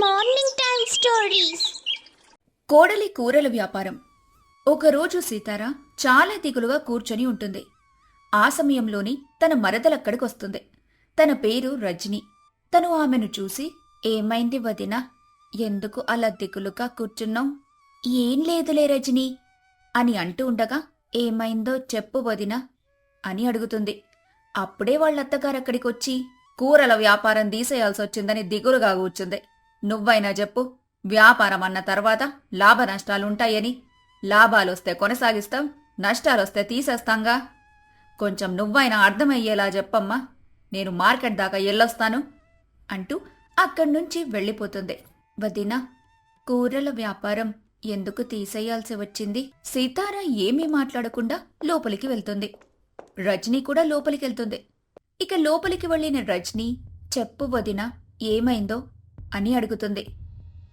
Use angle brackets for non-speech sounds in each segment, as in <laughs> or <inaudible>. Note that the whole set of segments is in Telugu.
Morning time stories. కోడలి కూరల వ్యాపారం. ఒకరోజు సీతారా చాలా దిగులుగా కూర్చొని ఉంటుంది. ఆ సమయంలోని తన మరదలక్కడికి వస్తుంది. తన పేరు రజని. తను ఆమెను చూసి ఏమైంది వదినా? ఎందుకు అలా దిగులుగా కూర్చున్నావు? ఏం లేదులే రజని అని అంటూ ఉండగా ఏమైందో చెప్పు వదినా అని అడుగుతుంది. అప్పుడే వాళ్ళత్తగారక్కడికొచ్చి కూరల వ్యాపారం తీసేయాల్సి వచ్చిందని దిగులుగా కూర్చుంది. నువ్వైనా చెప్పు. వ్యాపారం అన్న తర్వాత లాభ నష్టాలుంటాయని. లాభాలొస్తే కొనసాగిస్తాం నష్టాలొస్తే తీసేస్తాంగా. కొంచెం నువ్వైనా అర్థమయ్యేలా చెప్పమ్మా. నేను మార్కెట్ దాకా ఎల్లొస్తాను అంటూ అక్కడి నుంచి వెళ్ళిపోతుంది. వదినా కూరల వ్యాపారం ఎందుకు తీసేయాల్సి వచ్చింది? సీతార ఏమీ మాట్లాడకుండా లోపలికి వెళ్తుంది. రజనీ కూడా లోపలికి వెళ్తుంది ఇక లోపలికి వెళ్ళిన రజనీ చెప్పు వదినా ఏమైందో? అని అడుగుతుంది.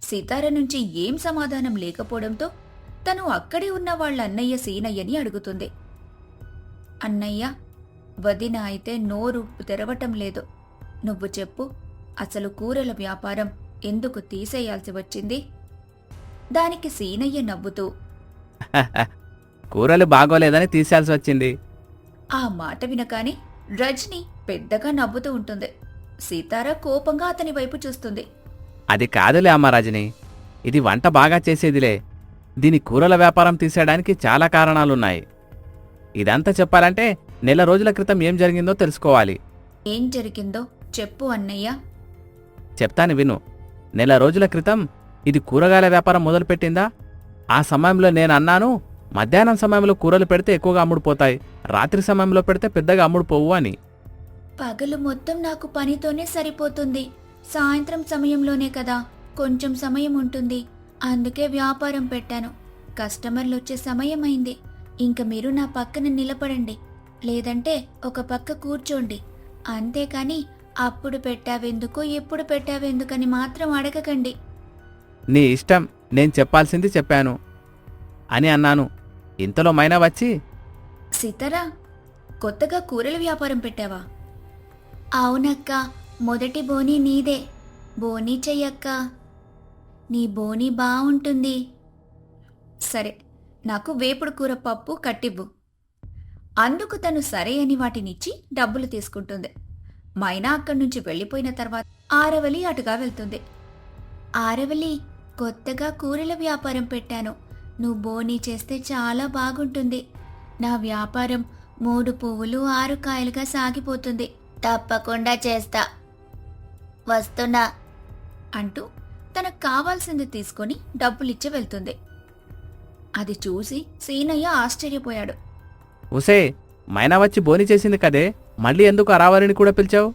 సీతార నుంచి ఏం సమాధానం లేకపోవడంతో తను అక్కడే ఉన్న వాళ్ళ అన్నయ్య సీనయ్యని అడుగుతుంది. అన్నయ్య వదిన అయితే నోరు తెరవటం లేదు. నువ్వు చెప్పు అసలు కూరల వ్యాపారం ఎందుకు తీసేయాల్సి వచ్చింది? దానికి సీనయ్య నవ్వుతూ <laughs> కూరలు బాగోలేదని తీసేయాల్సి వచ్చింది. ఆ మాట వినగానే రజని పెద్దగా నవ్వుతూ ఉంటుంది. సీతార కోపంగా అతని వైపు చూస్తుంది. అది కాదులే అమ్మ రజని ఇది వంట బాగా చేసేదిలే. దీని కూరల వ్యాపారం తీసేయడానికి చాలా కారణాలున్నాయి. ఇదంతా చెప్పాలంటే నెల రోజుల క్రితం ఏం జరిగిందో తెలుసుకోవాలి. ఏం జరిగిందో చెప్పు అన్నయ్య. చెప్తాను విను. నెల రోజుల క్రితం ఇది కూరగాయల వ్యాపారం మొదలుపెట్టిందా? ఆ సమయంలో నేను అన్నాను మధ్యాహ్నం సమయంలో కూరలు పెడితే ఎక్కువగా అమ్ముడుపోతాయి రాత్రి సమయంలో పెడితే పెద్దగా అమ్ముడుపోవు అని. పగలు మొత్తం నాకు పనితోనే సరిపోతుంది. సాయంత్రం సమయంలోనే కదా కొంచెం సమయం ఉంటుంది. అందుకే వ్యాపారం పెట్టాను. కస్టమర్లు వచ్చే సమయం అయింది ఇంక మీరు నా పక్కన నిలబడండి. లేదంటే ఒక పక్క కూర్చోండి. అంతేకాని అప్పుడు పెట్టావెందుకు ఎప్పుడు పెట్టావెందుకని మాత్రం అడగకండి. నీ ఇష్టం నేను చెప్పాల్సింది చెప్పాను. అని అన్నాను. ఇంతలో మైనా వచ్చి సీతారా కొత్తగా కూరల వ్యాపారం పెట్టావా? అవునక్క. మొదటి బోని నీదే. బోని చెయ్యక్క. నీ బోని బావుంటుంది. సరే నాకు వేపుడు కూర పప్పు కట్టివ్వు. అందుకు తను సరే అని వాటినిచ్చి డబ్బులు తీసుకుంటుంది. మైనా అక్కడి నుంచి వెళ్ళిపోయిన తర్వాత ఆరవలి అటుగా వెళ్తుంది. ఆరవలి కొత్తగా కూరల వ్యాపారం పెట్టాను. నువ్వు బోనీ చేస్తే చాలా బాగుంటుంది. నా వ్యాపారం మూడు పువ్వులు ఆరు కాయలుగా సాగిపోతుంది. తప్పకుండా చేస్తా. వస్తున్నా అంటూ తనకు కావాల్సింది తీసుకొని డబ్బులిచ్చి వెళ్తుంది. అది చూసి సీనయ్య ఆశ్చర్యపోయాడు. ఉసే మైనా వచ్చి బోని చేసింది కదే మళ్ళీ ఎందుకు అరావరిని కూడా పిలిచావు?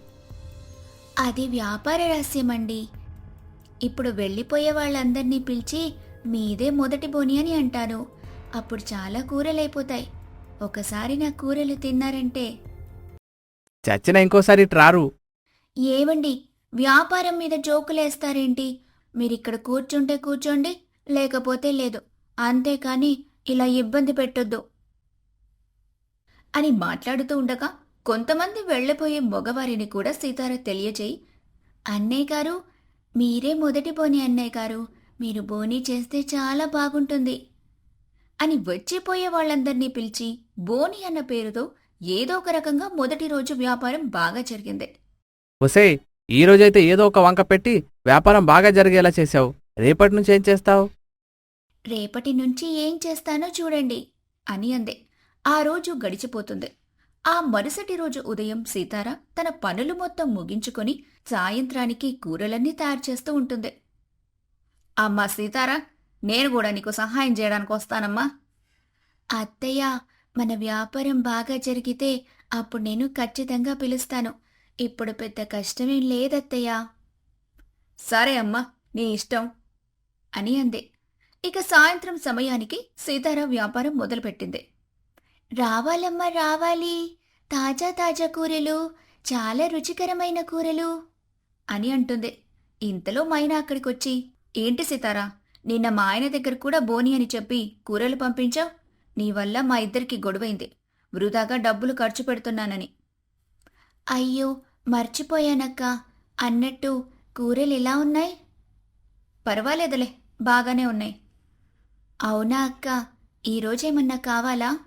అది వ్యాపార రహస్యమండి. ఇప్పుడు వెళ్ళిపోయే వాళ్ళందరినీ పిలిచి మీదే మొదటి బోని అని అంటాను అప్పుడు చాలా కూరలైపోతాయి. ఒకసారి నా కూరలు తిన్నారంటే. చచ్చిన ఇంకోసారి ఇటు రారు. ఏవండి వ్యాపారం మీద జోకులేస్తారేంటి? మీరిక్కడ కూర్చుంటే కూర్చోండి లేకపోతే లేదు. అంతేకాని ఇలా ఇబ్బంది పెట్టొద్దు. అని మాట్లాడుతూ ఉండగా కొంతమంది వెళ్ళిపోయే మగవారిని కూడా సీతార తెలియచేయి. అన్నయ్య గారు మీరే మొదటి బోని అన్నయ్య గారు మీరు బోని చేస్తే చాలా బాగుంటుంది. అని వచ్చిపోయే వాళ్ళందర్నీ పిలిచి బోని అన్న పేరుతో ఏదో ఒక రకంగా మొదటి రోజు వ్యాపారం బాగా జరిగింది. ఈ రోజైతే ఏదో ఒక వంక పెట్టి వ్యాపారం బాగా జరిగేలా చేశావు. రేపటి నుంచి ఏం చేస్తావు? రేపటి నుంచి ఏం చేస్తానో చూడండి అని అంది. ఆ రోజు గడిచిపోతుంది. ఆ మరుసటి రోజు ఉదయం సీతార తన పనులు మొత్తం ముగించుకొని సాయంత్రానికి కూరలన్నీ తయారు చేస్తూ ఉంటుంది. అమ్మా సీతారా నేను కూడా నీకు సహాయం చేయడానికి వస్తానమ్మా. అత్తయ్య మన వ్యాపారం బాగా జరిగితే అప్పుడు నేను ఖచ్చితంగా పిలుస్తాను. ఇప్పుడు పెద్ద కష్టమేం లేదత్తయ్యా. సరే అమ్మా నీ ఇష్టం అని అంది. ఇక సాయంత్రం సమయానికి సీతారాం వ్యాపారం మొదలుపెట్టింది. రావాలమ్మా రావాలి. తాజా తాజా కూరలు చాలా రుచికరమైన కూరలు అని అంటుంది. ఇంతలో మైనా అక్కడికొచ్చి ఏంటి సీతారా నిన్న మా ఆయన దగ్గర కూడా బోని అని చెప్పి కూరలు పంపించావు? నీ వల్ల మా ఇద్దరికి గొడవైంది. వృధాగా డబ్బులు ఖర్చు పెడుతున్నానని. అయ్యో మర్చిపోయానక్క. అన్నట్టు కూరలు ఎలా ఉన్నాయి? పర్వాలేదులే బాగానే ఉన్నాయి. అవునా అక్క ఈరోజేమన్నా కావాలా?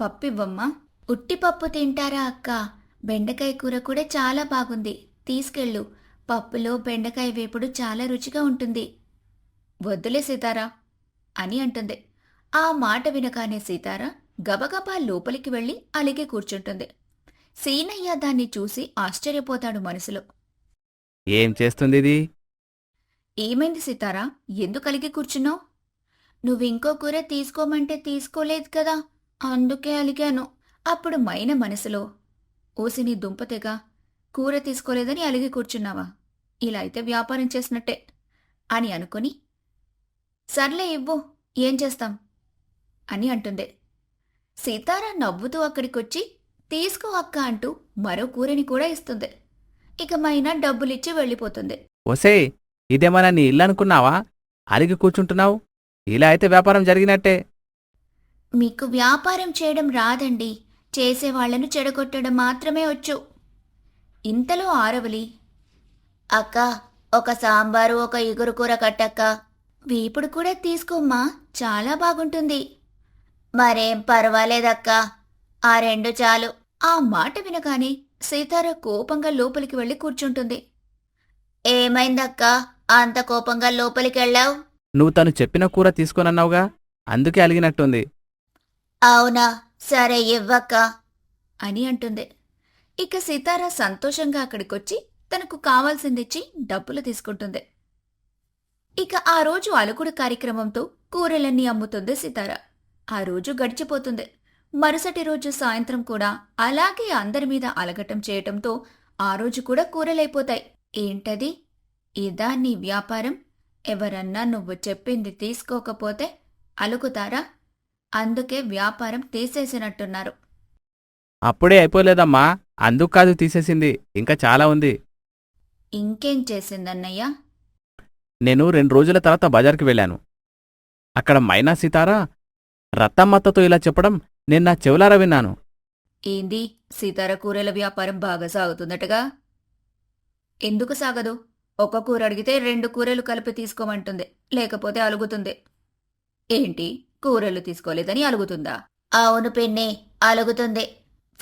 పప్పివ్వమ్మా. ఉట్టి పప్పు తింటారా అక్క? బెండకాయ కూర కూడా చాలా బాగుంది. తీసుకెళ్ళు. పప్పులో బెండకాయ వేపుడు చాలా రుచిగా ఉంటుంది. వద్దులే సీతారా అని అంటుంది. ఆ మాట వినగానే సీతారా గబగబా లోపలికి వెళ్ళి అలిగి కూర్చుంటుంది. సీనయ్య దాన్ని చూసి ఆశ్చర్యపోతాడు మనసులో. ఏం చేస్తుంది ఇది ఏమైంది సీతారా? ఎందుకు అలిగి కూర్చున్నావు? నువ్వింకో కూర తీసుకోమంటే తీసుకోలేదు కదా. అందుకే అలిగాను. అప్పుడు మైన మనసులో ఓసిని దుంపతెగా కూర తీసుకోలేదని అలిగి కూర్చున్నావా? ఇలా అయితే వ్యాపారం చేసినట్టే అని అనుకుని సర్లే ఇవ్వు ఏం చేస్తాం? అని అంటుంది సీతారా నవ్వుతూ అక్కడికొచ్చి తీసుకో అక్క అంటూ మరో కూరని కూడా ఇస్తుంది. ఇక మైనా డబ్బులిచ్చి వెళ్ళిపోతుంది. ఒసే ఇదేమన్నా నీ ఇల్లు అనుకున్నావా? అలిగి కూర్చుంటున్నావు? ఇలా అయితే వ్యాపారం జరిగినట్టే. మీకు వ్యాపారం చేయడం రాదండి. చేసేవాళ్ళను చెడగొట్టడం మాత్రమే వచ్చు. ఇంతలో ఆరవలి అక్క ఒక సాంబారు ఒక ఇగురు కూర కట్టక్క. వేపుడు కూడా తీసుకోమ్మా చాలా బాగుంటుంది. మరేం పర్వాలేదక్క. ఆ రెండు చాలు. ఆ మాట వినగానే సీతార కోపంగా లోపలికి వెళ్ళి కూర్చుంటుంది. ఏమైందక్క? అంత కోపంగా లోపలికి వెళ్ళావు? నువ్వు తను చెప్పిన కూర తీసుకోనన్నావుగా? అందుకే అలిగినట్టుంది. అవునా? సరే ఇవ్వక్క. అని అంటుంది. ఇక సీతార సంతోషంగా అక్కడికొచ్చి తనకు కావాల్సిందిచ్చి డబ్బులు తీసుకుంటుంది. ఇక ఆ రోజు అలుకుడు కార్యక్రమంతో కూరలన్నీ అమ్ముతుంది సీతార. ఆ రోజు గడిచిపోతుంది. మరుసటి రోజు సాయంత్రం కూడా అలాగే అందరి మీద అలగటం చేయటంతో ఆ రోజు కూడా కూరలైపోతాయి. ఏంటది? ఇదా నీ వ్యాపారం? ఎవరన్నా నువ్వు చెప్పింది తీసుకోకపోతే అలుకుతారా అందుకే వ్యాపారం తీసేసినట్టున్నారు. అప్పుడే అయిపోలేదమ్మా. అందుకు కాదు తీసేసింది. ఇంకా చాలా ఉంది. ఇంకేం చేసిందన్నయ్య? నేను రెండు రోజుల తర్వాత బజార్కి వెళ్ళాను. అక్కడ మైనా సీతారా రత్తమ్మత్తతో ఇలా చెప్పడం నేను నా చెవులారా విన్నాను. ఏంది? సీతార కూరల వ్యాపారం బాగా సాగుతుందటగా? ఎందుకు సాగదు? ఒక కూర అడిగితే రెండు కూరలు కలిపి తీసుకోమంటుంది లేకపోతే అలుగుతుంది. ఏంటి? కూరలు తీసుకోలేదని అలుగుతుందా? అవును పిన్ని అలుగుతుంది.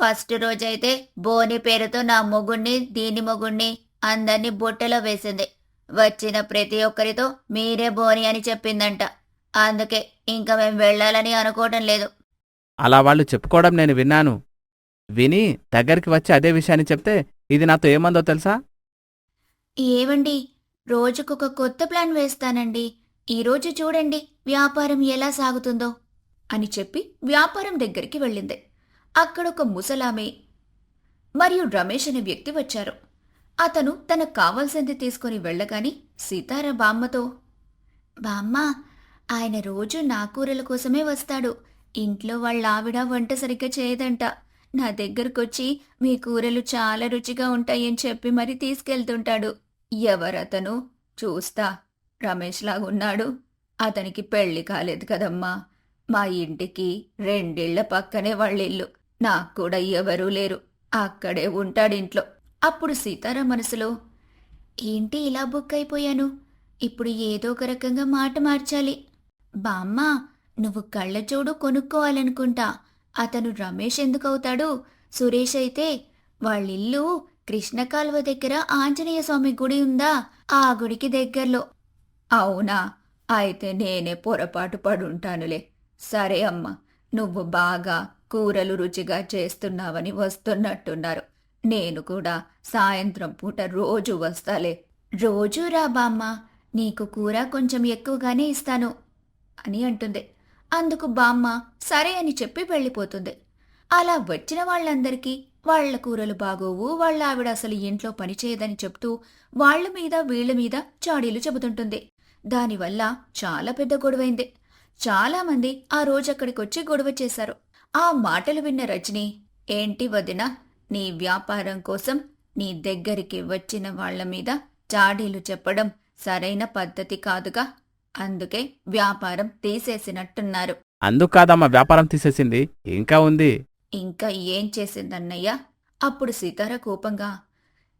ఫస్ట్ రోజైతే బోని పేరుతో నా మొగుణ్ణి దీని మొగుణ్ణి అందర్నీ బుట్టలో వేసింది. వచ్చిన ప్రతి ఒక్కరితో మీరే బోని అని చెప్పిందంట. అందుకే ఇంకా మేం వెళ్ళాలని అనుకోవటం లేదు. అలా వాళ్ళు చెప్పుకోవడం నేను విన్నాను. విని దగ్గరికి వచ్చి అదే విషయాన్ని చెప్తే ఇది నాతో ఏమందో తెలుసా? ఏవండి? రోజుకొక కొత్త ప్లాన్ వేస్తానండి. ఈరోజు చూడండి వ్యాపారం ఎలా సాగుతుందో అని చెప్పి వ్యాపారం దగ్గరికి వెళ్ళింది. అక్కడ ఒక ముసలామె మరియు రమేష్ అనే వ్యక్తి వచ్చారు. అతను తనకు కావాల్సింది తీసుకొని వెళ్ళగాని సీతారా బామ్మతో బామ్మ ఆయన రోజు నా కూరల కోసమే వస్తాడు. ఇంట్లో వాళ్ళ ఆవిడ వంట సరిగ్గా చేయదంట. నా దగ్గరకొచ్చి మీ కూరలు చాలా రుచిగా ఉంటాయని చెప్పి మరి తీసుకెళ్తుంటాడు. ఎవరతను? చూస్తా. రమేష్ లాగున్నాడు. అతనికి పెళ్ళి కాలేదు కదమ్మా. మా ఇంటికి రెండిళ్ళ పక్కనే వాళ్ళిల్లు. నాకు కూడా ఎవరూ లేరు. అక్కడే ఉంటాడింట్లో. అప్పుడు సీతారా మనసులో ఏంటి ఇలా బుక్ అయిపోయాను ఇప్పుడు ఏదో ఒక రకంగా మాట మార్చాలి. బామ్మ నువ్వు కళ్ళజోడు కొనుక్కోవాలనుకుంటా. అతను రమేష్ ఎందుకవుతాడు? సురేష్ అయితే వాళ్ళిల్లు కృష్ణకాల్వ దగ్గర ఆంజనేయ స్వామి గుడి ఉందా? ఆ గుడికి దగ్గరలో. అవునా? అయితే నేనే పొరపాటు పడుంటానులే. సరే అమ్మ నువ్వు బాగా కూరలు రుచిగా చేస్తున్నావని వస్తున్నట్టున్నారు. నేను కూడా సాయంత్రం పూట రోజు వస్తాలే. రోజూ రా బామ్మ నీకు కూర కొంచెం ఎక్కువగానే ఇస్తాను అని అంటుంది. అందుకు బామ్మ సరే అని చెప్పి వెళ్ళిపోతుంది. అలా వచ్చిన వాళ్ళందరికీ వాళ్ళ కూరలు బాగోవు వాళ్ళ ఆవిడ అసలు ఇంట్లో పనిచేయదని చెప్తూ వాళ్ళ మీద వీళ్ళ మీద చాడీలు చెబుతుంటుంది. దానివల్ల చాలా పెద్ద గొడవైంది. చాలామంది ఆ రోజు అక్కడికొచ్చి గొడవ చేశారు. ఆ మాటలు విన్న రజని ఏంటి వదిన నీ వ్యాపారం కోసం నీ దగ్గరికి వచ్చిన వాళ్ళ మీద చాడీలు చెప్పడం సరైన పద్ధతి కాదుగా? అందుకే వ్యాపారం తీసేసినట్టున్నారు. అందుకు కాదమ్మా వ్యాపారం తీసేసింది. ఇంకా ఉంది. ఇంకా ఏం చేసిందన్నయ్య? అప్పుడు సీతార కోపంగా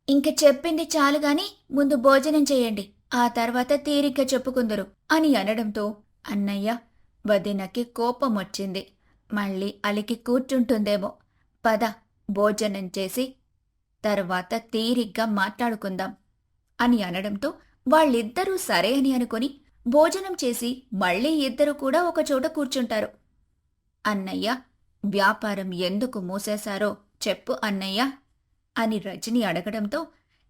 ఇంక చెప్పింది చాలు గాని ముందు భోజనం చేయండి. ఆ తర్వాత తీరిగ్గా చెప్పుకుందరు అని అనడంతో అన్నయ్య వదినకి కోపం వచ్చింది. మళ్ళీ అలికి కూర్చుంటుందేమో. పద భోజనం చేసి తర్వాత తీరిగ్గా మాట్లాడుకుందాం అని అనడంతో వాళ్ళిద్దరూ సరే అని అనుకొని భోజనం చేసి మళ్ళీ ఇద్దరు కూడా ఒకచోట కూర్చుంటారు. అన్నయ్య వ్యాపారం ఎందుకు మూసేశారో చెప్పు అన్నయ్య అని రజని అడగడంతో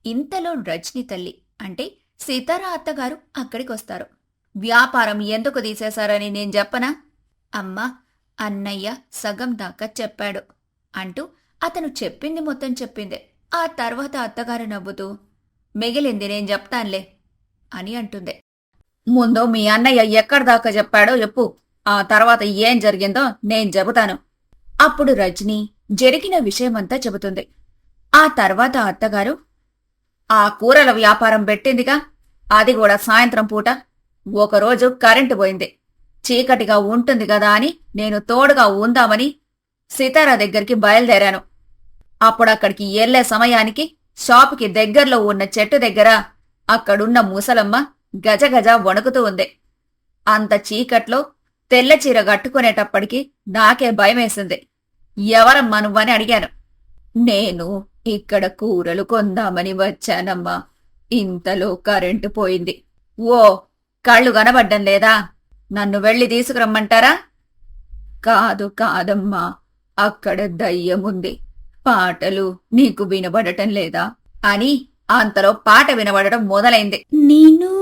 ఇంతలో రజని తల్లి అంటే సీతారా అత్తగారు అక్కడికొస్తారు. వ్యాపారం ఎందుకు తీసేశారని నేను చెప్పనా? అమ్మా అన్నయ్య సగం దాకా చెప్పాడు అంటూ అతను చెప్పింది మొత్తం చెప్పింది. ఆ తర్వాత అత్తగారు నవ్వుతూ మిగిలింది నేను చెప్తాన్లే అని అంటుంది. ముందు మీ అన్నయ్య ఎక్కడి దాకా చెప్పాడో చెప్పు. ఆ తర్వాత ఏం జరిగిందో నేను చెబుతాను. అప్పుడు రజని జరిగిన విషయమంతా చెబుతుంది. ఆ తర్వాత అత్తగారు ఆ కూరల వ్యాపారం పెట్టిందిగా? అది కూడా సాయంత్రం పూట. ఒకరోజు కరెంటు పోయింది. చీకటిగా ఉంటుంది కదా అని నేను తోడుగా ఉందామని సితారా దగ్గరికి బయలుదేరాను. అప్పుడక్కడికి ఎళ్ళే సమయానికి షాపుకి దగ్గరలో ఉన్న చెట్టు దగ్గర అక్కడున్న ముసలమ్మ గజగజ వణుకుతూ ఉంది. అంత చీకట్లో తెల్ల చీర కట్టుకునేటప్పటికి నాకే భయమేసింది. ఎవరమ్మా నువ్వని అడిగాను. నేను ఇక్కడ కూరలు కొందామని వచ్చానమ్మా. ఇంతలో కరెంటు పోయింది. ఓ కళ్ళు కనబడ్డం లేదా? నన్ను వెళ్ళి తీసుకురమ్మంటారా? కాదు కాదమ్మా అక్కడ దయ్యముంది పాటలు నీకు వినబడటం లేదా? అని అంతలో పాట వినబడటం మొదలైంది. నేను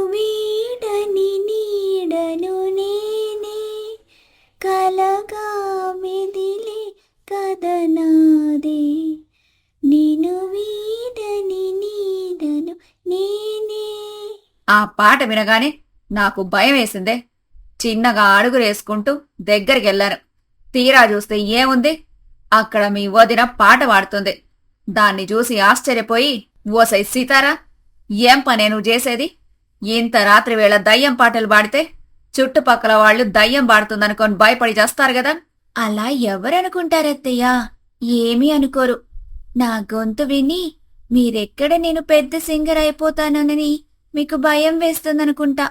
ఆ పాట వినగానే నాకు భయం వేసిందే చిన్నగా అడుగులేసుకుంటూ దగ్గరికెళ్ళాను. తీరా చూస్తే ఏముంది? అక్కడ మీ వదిన పాట పాడుతుంది. దాన్ని చూసి ఆశ్చర్యపోయి ఓసై సీతారా ఏం పనే నువ్వు చేసేది? ఇంత రాత్రి వేళ దయ్యం పాటలు పాడితే చుట్టుపక్కల వాళ్ళు దయ్యం పాడుతుందనుకొని భయపడి చేస్తారు కదా? అలా ఎవరనుకుంటారత్తయ్యా? ఏమీ అనుకోరు. నా గొంతు విని మీరెక్కడ నేను పెద్ద సింగర్ అయిపోతానని మీకు భయం వేస్తుందనుకుంటా.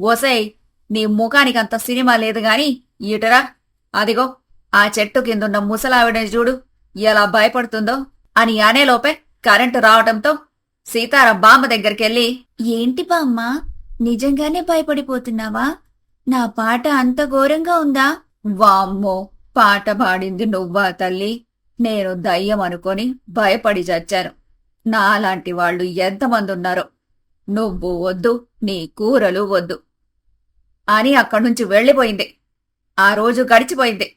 ఓసై నీ ముఖానికి అంత సినిమా లేదు గాని ఈటరా? అదిగో ఆ చెట్టు కిందున్న ముసలావిడని చూడు ఎలా భయపడుతుందో. అని అనేలోపే కరెంటు రావటంతో సీతార బామ్మ దగ్గరికెళ్ళి ఏంటి బామ్మ నిజంగానే భయపడిపోతున్నావా? నా పాట అంత ఘోరంగా ఉందా? వామ్మో పాట పాడింది నువ్వా తల్లి? నేను దయ్యం అనుకొని భయపడి చచ్చాను. నాలాంటి వాళ్ళు ఎంతమంది ఉన్నారో నువ్వు వద్దు నీ కూరలు వద్దు. అని అక్కడి నుంచి వెళ్ళిపోయింది. ఆ రోజు గడిచిపోయింది.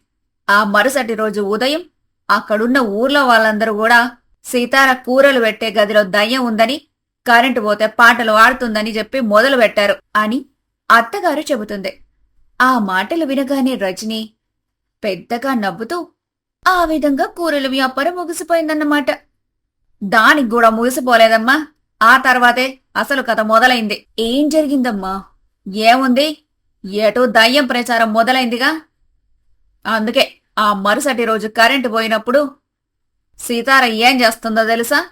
ఆ మరుసటి రోజు ఉదయం అక్కడున్న ఊర్లో వాళ్ళందరూ కూడా సీతార కూరలు పెట్టే గదిలో దయ్యం ఉందని కరెంటు పోతే పాటలు ఆడుతుందని చెప్పి మొదలు పెట్టారు అని అత్తగారు చెబుతుంది. ఆ మాటలు వినగానే రజని పెద్దగా నవ్వుతూ ఆ విధంగా కూరలు వ్యాపారం ముగిసిపోయిందన్నమాట. దానికి కూడా ముగిసిపోలేదమ్మా. ఆ తర్వాతే అసలు కథ మొదలైంది. ఏం జరిగిందమ్మా? ఏముంది? ఏటో దయ్యం ప్రచారం మొదలైందిగా? అందుకే ఆ మరుసటి రోజు కరెంటు పోయినప్పుడు సీతార ఏం చేస్తుందో తెలుసా?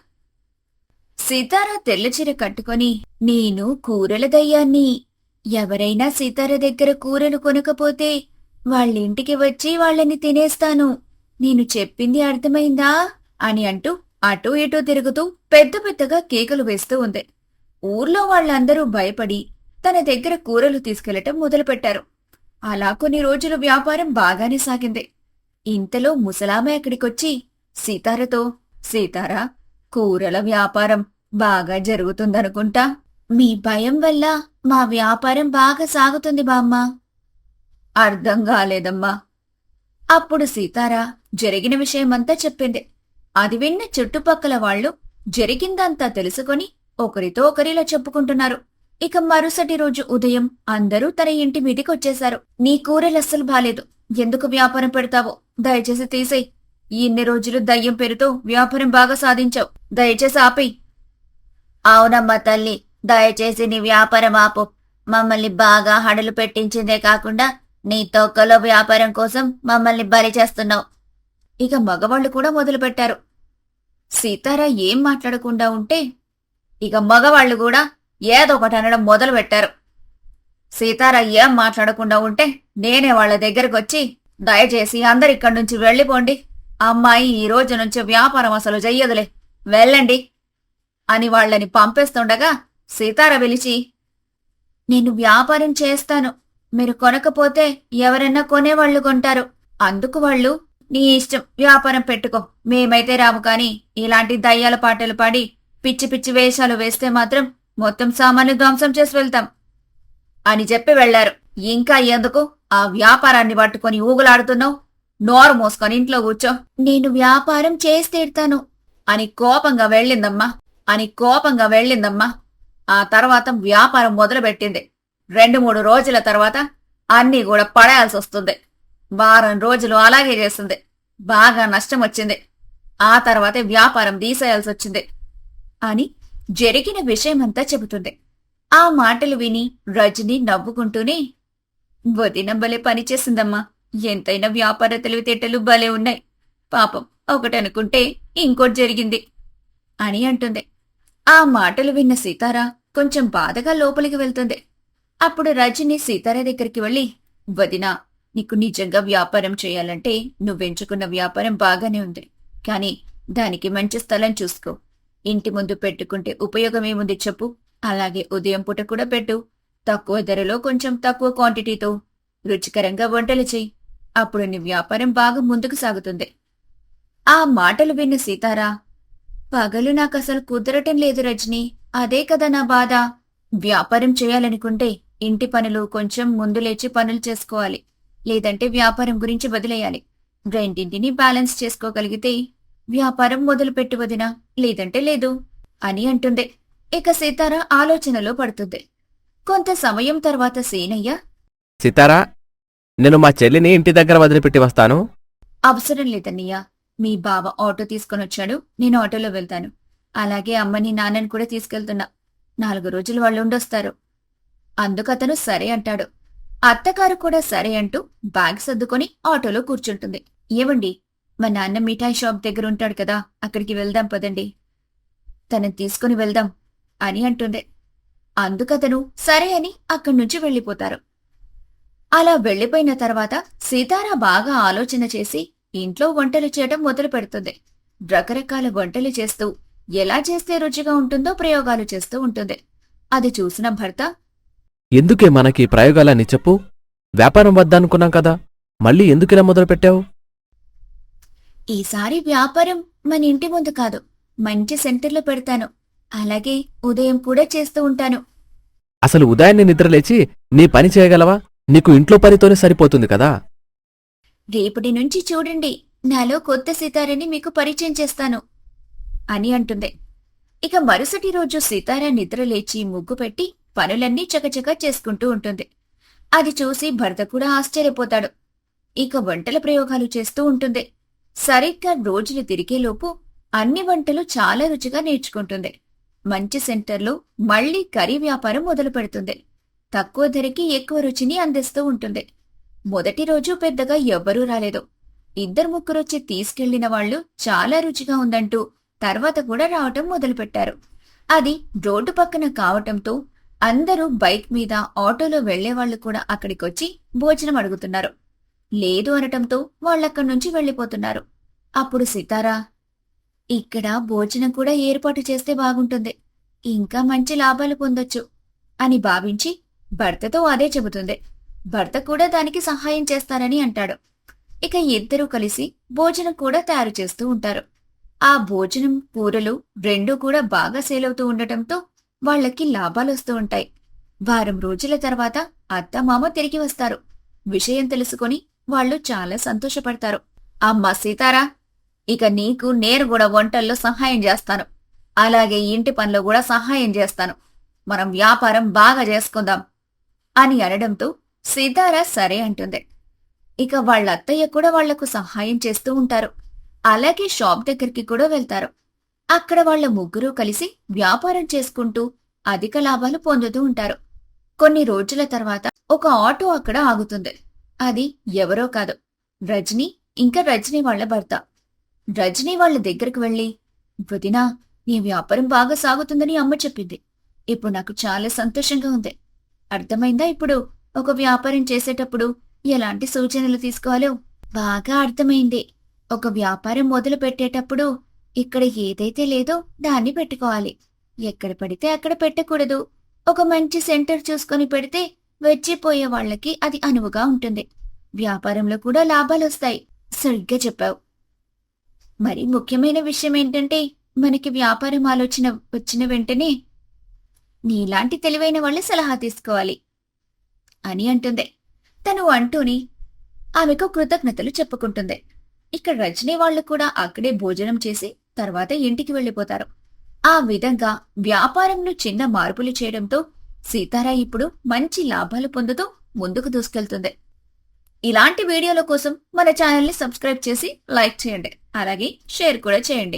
సీతార తెల్లచీర కట్టుకొని నేను కూరల దయ్యాన్ని. ఎవరైనా సీతార దగ్గర కూరలు కొనకపోతే వాళ్ళింటికి వచ్చి వాళ్ళని తినేస్తాను. నేను చెప్పింది అర్థమైందా? అని అంటూ అటూ ఇటూ తిరుగుతూ పెద్ద పెద్దగా కేకలు వేస్తూ ఉంది. ఊర్లో వాళ్ళందరూ భయపడి తన దగ్గర కూరలు తీసుకెళ్ళటం మొదలుపెట్టారు. అలా కొన్ని రోజులు వ్యాపారం బాగానే సాగింది. ఇంతలో ముసలామె అక్కడికొచ్చి సీతారతో సీతారా కూరల వ్యాపారం బాగా జరుగుతుందనుకుంటా. మీ భయం వల్ల మా వ్యాపారం బాగా సాగుతుంది బామ్మ. అర్థం కాలేదమ్మా. అప్పుడు సీతారా జరిగిన విషయమంతా చెప్పింది. అది విన్న చుట్టుపక్కల వాళ్ళు జరిగిందంతా తెలుసుకొని ఒకరితో ఒకరిలా చెప్పుకుంటున్నారు. ఇక మరుసటి రోజు ఉదయం అందరూ తన ఇంటి మీదికి వచ్చేశారు నీ కూరలు అస్సలు బాలేదు. ఎందుకు వ్యాపారం పెడతావో? దయచేసి తీసేయ్. ఇన్ని రోజులు దయ్యం పేరుతో వ్యాపారం బాగా సాధించావు. దయచేసి ఆపేయ్. అవునమ్మా తల్లి దయచేసి నీ వ్యాపారం ఆపు. మమ్మల్ని బాగా హడలు పెట్టించిందే కాకుండా నీ తొక్కలో వ్యాపారం కోసం మమ్మల్ని బలి చేస్తున్నావు. ఇక మగవాళ్ళు కూడా మొదలుపెట్టారు. సీతారా ఏం మాట్లాడకుండా ఉంటే ఇక మగవాళ్ళు కూడా ఏదో ఒకటి అనడం మొదలు పెట్టారు. సీతార ఏం మాట్లాడకుండా ఉంటే నేనే వాళ్ళ దగ్గరకు వచ్చి దయచేసి అందరిక్కడి నుంచి వెళ్ళిపోండి. అమ్మాయి ఈ రోజు నుంచి వ్యాపారం అసలు చెయ్యదులే. వెళ్ళండి అని వాళ్ళని పంపేస్తుండగా సీతార పిలిచి నేను వ్యాపారం చేస్తాను. మీరు కొనకపోతే ఎవరైనా కొనేవాళ్ళు కొంటారు. అందుకు వాళ్ళు నీ ఇష్టం. వ్యాపారం పెట్టుకో. మేమైతే రాము కాని ఇలాంటి దయ్యాల పాటలు పాడి పిచ్చి పిచ్చి వేషాలు వేస్తే మాత్రం మొత్తం సామాన్లు ధ్వంసం చేసి వెళ్తాం. అని చెప్పి వెళ్ళారు. ఇంకా ఎందుకు? ఆ వ్యాపారాన్ని పట్టుకొని ఊగులాడుతున్నావు? నోరు మూసుకొని ఇంట్లో కూర్చో. నేను వ్యాపారం చేసి తీరుతాను. అని కోపంగా వెళ్ళిందమ్మా. అని కోపంగా వెళ్ళిందమ్మా. ఆ తర్వాత వ్యాపారం మొదలుపెట్టింది. రెండు మూడు రోజుల తర్వాత అన్నీ కూడా పడేయాల్సి వస్తుంది. వారం రోజులు అలాగే చేస్తుంది. బాగా నష్టం వచ్చింది. ఆ తర్వాతే వ్యాపారం తీసేయాల్సి వచ్చింది. అని జరిగిన విషయమంతా చెబుతుంది. ఆ మాటలు విని రజని నవ్వుకుంటూనే వదిన భలే పనిచేసిందమ్మా ఎంతైనా వ్యాపార తెలివితేటలు భలే ఉన్నాయి. పాపం ఒకటనుకుంటే ఇంకోటి జరిగింది అని అంటుంది. ఆ మాటలు విన్న సీతారా కొంచెం బాధగా లోపలికి వెళ్తుంది. అప్పుడు రజని సీతారా దగ్గరికి వెళ్ళి వదినా నీకు నిజంగా వ్యాపారం చేయాలంటే నువ్వెంచుకున్న వ్యాపారం బాగానే ఉంది. కానీ దానికి మంచి స్థలం చూసుకో. ఇంటి ముందు పెట్టుకుంటే ఉపయోగమేముంది చెప్పు? అలాగే ఉదయం పూట కూడా పెట్టు. తక్కువ ధరలో కొంచెం తక్కువ క్వాంటిటీతో రుచికరంగా వంటలు చెయ్యి. అప్పుడు నీ వ్యాపారం బాగా ముందుకు సాగుతుంది. ఆ మాటలు విన్న సీతారా పగలు నాకసలు కుదరటం లేదు రజని. అదే కదా నా బాధ. వ్యాపారం చేయాలనుకుంటే ఇంటి పనులు కొంచెం ముందు లేచి పనులు చేసుకోవాలి. లేదంటే వ్యాపారం గురించి వదిలేయాలి. రెండింటిని బ్యాలెన్స్ చేసుకోగలిగితే వ్యాపారం మొదలు వదినా లేదంటే లేదు అని అంటుంది. ఇక సీతార ఆలోచనలో పడుతుంది. కొంత సమయం తర్వాత సీనయ్య సితారా నేను మా చెల్లిని ఇంటి దగ్గర వదిలిపెట్టి వస్తాను? అవసరం లేదన్నయ్య. మీ బావ ఆటో తీసుకొని వచ్చాడు. నేను ఆటోలో వెళ్తాను. అలాగే అమ్మని నాన్నని కూడా తీసుకెళ్తున్నా. నాలుగు రోజులు వాళ్ళు ఉండొస్తారు. అందుకతను సరే అంటాడు. అత్తగారు కూడా సరే అంటూ బ్యాగ్ సర్దుకొని ఆటోలో కూర్చుంటుంది. ఏమండి మా నాన్న మిఠాయి షాప్ దగ్గర ఉంటాడు కదా అక్కడికి వెళ్దాం పదండి. తనని తీసుకుని వెళ్దాం అని అంటుంది అందుకతను సరే అని అక్కడి నుంచి వెళ్ళిపోతారు. అలా వెళ్ళిపోయిన తర్వాత సీతారా బాగా ఆలోచన చేసి ఇంట్లో వంటలు చేయడం మొదలు పెడుతుంది. రకరకాల వంటలు చేస్తూ ఎలా చేస్తే రుచిగా ఉంటుందో ప్రయోగాలు చేస్తూ ఉంటుంది. అది చూసిన భర్త ఎందుకే మనకి ప్రయోగాలని ప్రయోగాలన్నీ చెప్పు? వ్యాపారం వద్దనుకున్నాం కదా మళ్ళీ ఎందుకిలా మొదలుపెట్టావు? ఈసారి వ్యాపారం మన ఇంటి ముందు కాదు మంచి సెంటర్లో పెడతాను. అలాగే ఉదయం కూడా చేస్తూ ఉంటాను. అసలు ఉదయాన్నే నిద్రలేచి నీ పని చేయగలవా? నీకు ఇంట్లో పనితోనే సరిపోతుంది కదా. రేపటి నుంచి చూడండి నాలో కొత్త సితారని మీకు పరిచయం చేస్తాను అని అంటుంది. ఇక మరుసటి రోజు సితార నిద్రలేచి ముగ్గు పెట్టి పనులన్నీ చకచకా చేసుకుంటూ ఉంటుంది. అది చూసి భర్త కూడా ఆశ్చర్యపోతాడు. ఇక వంటల ప్రయోగాలు చేస్తూ ఉంటుంది. సరిగ్గా రోజులు తిరిగేలోపు అన్ని వంటలు చాలా రుచిగా నేర్చుకుంటుంది. మంచి సెంటర్లో మళ్ళీ కర్రీ వ్యాపారం మొదలు పెడుతుంది. తక్కువ ధరకి ఎక్కువ రుచిని అందిస్తూ ఉంటుంది. మొదటి రోజు పెద్దగా ఎవ్వరూ రాలేదు. ఇద్దరు ముగ్గురొచ్చి తీసుకెళ్ళిన వాళ్ళు చాలా రుచిగా ఉందంటూ తర్వాత కూడా రావటం మొదలుపెట్టారు. అది రోడ్డు పక్కన కావటంతో అందరూ బైక్ మీద ఆటోలో వెళ్ళేవాళ్ళు కూడా అక్కడికొచ్చి భోజనం అడుగుతున్నారు. లేదు అనటంతో వాళ్ళక్కడి నుంచి వెళ్ళిపోతున్నారు అప్పుడు సితారా ఇక్కడ భోజనం కూడా ఏర్పాటు చేస్తే బాగుంటుంది. ఇంకా మంచి లాభాలు పొందొచ్చు అని భావించి భర్తతో అదే చెబుతుంది. భర్త కూడా దానికి సహాయం చేస్తారని అంటాడు. ఇక ఇద్దరూ కలిసి భోజనం కూడా తయారు చేస్తూ ఉంటారు. ఆ భోజనం కూరలు రెండూ కూడా బాగా సేల్ అవుతూ ఉండటంతో వాళ్ళకి లాభాలొస్తూ ఉంటాయి. వారం రోజుల తర్వాత అత్త మామ తిరిగి వస్తారు. విషయం తెలుసుకొని వాళ్ళు చాలా సంతోషపడతారు. అమ్మా సీతారా ఇక నీకు నేను కూడా వంటల్లో సహాయం చేస్తాను. అలాగే ఇంటి పనిలో కూడా సహాయం చేస్తాను. మనం వ్యాపారం బాగా చేసుకుందాం అని అనడంతో సీతారా సరే అంటుంది. ఇక వాళ్ళ అత్తయ్య కూడా వాళ్ళకు సహాయం చేస్తూ ఉంటారు. అలాగే షాప్ దగ్గరికి కూడా వెళ్తారు. అక్కడ వాళ్ళ ముగ్గురూ కలిసి వ్యాపారం చేసుకుంటూ అధిక లాభాలు పొందుతూ ఉంటారు. కొన్ని రోజుల తర్వాత ఒక ఆటో అక్కడ ఆగుతుంది. అది ఎవరో కాదు. రజని ఇంకా రజని వాళ్ళ భర్త. రజని వాళ్ళ దగ్గరకు వెళ్ళి వదినా నీ వ్యాపారం బాగా సాగుతుందని అమ్మ చెప్పింది. ఇప్పుడు నాకు చాలా సంతోషంగా ఉంది. అర్థమైందా ఇప్పుడు? ఒక వ్యాపారం చేసేటప్పుడు ఎలాంటి సూచనలు తీసుకోవాలో? బాగా అర్థమైంది. ఒక వ్యాపారం మొదలు పెట్టేటప్పుడు ఇక్కడ ఏదైతే లేదో దాన్ని పెట్టుకోవాలి. ఎక్కడ పడితే అక్కడ పెట్టకూడదు. ఒక మంచి సెంటర్ చూసుకొని పెడితే వచ్చిపోయే వాళ్ళకి అది అనువుగా ఉంటుంది. వ్యాపారంలో కూడా లాభాలు వస్తాయి. సరిగ్గా చెప్పావు. మరి ముఖ్యమైన విషయం ఏంటంటే మనకి వ్యాపారం ఆలోచన వచ్చిన వెంటనే నీలాంటి తెలివైన వాళ్ళు సలహా తీసుకోవాలి. అని అంటుంది. తను అంటూని ఆమెకు కృతజ్ఞతలు చెప్పుకుంటుంది. ఇక్కడ రజనీ వాళ్ళు కూడా అక్కడే భోజనం చేసి తర్వాత ఇంటికి వెళ్ళిపోతారు. ఆ విధంగా వ్యాపారంలో చిన్న మార్పులు చేయడంతో సీతారా ఇప్పుడు మంచి లాభాలు పొందుతూ ముందుకు దూసుకెళ్తుంది. ఇలాంటి వీడియోల కోసం మన ఛానల్ని సబ్స్క్రైబ్ చేసి లైక్ చేయండి. అలాగే షేర్ కూడా చేయండి.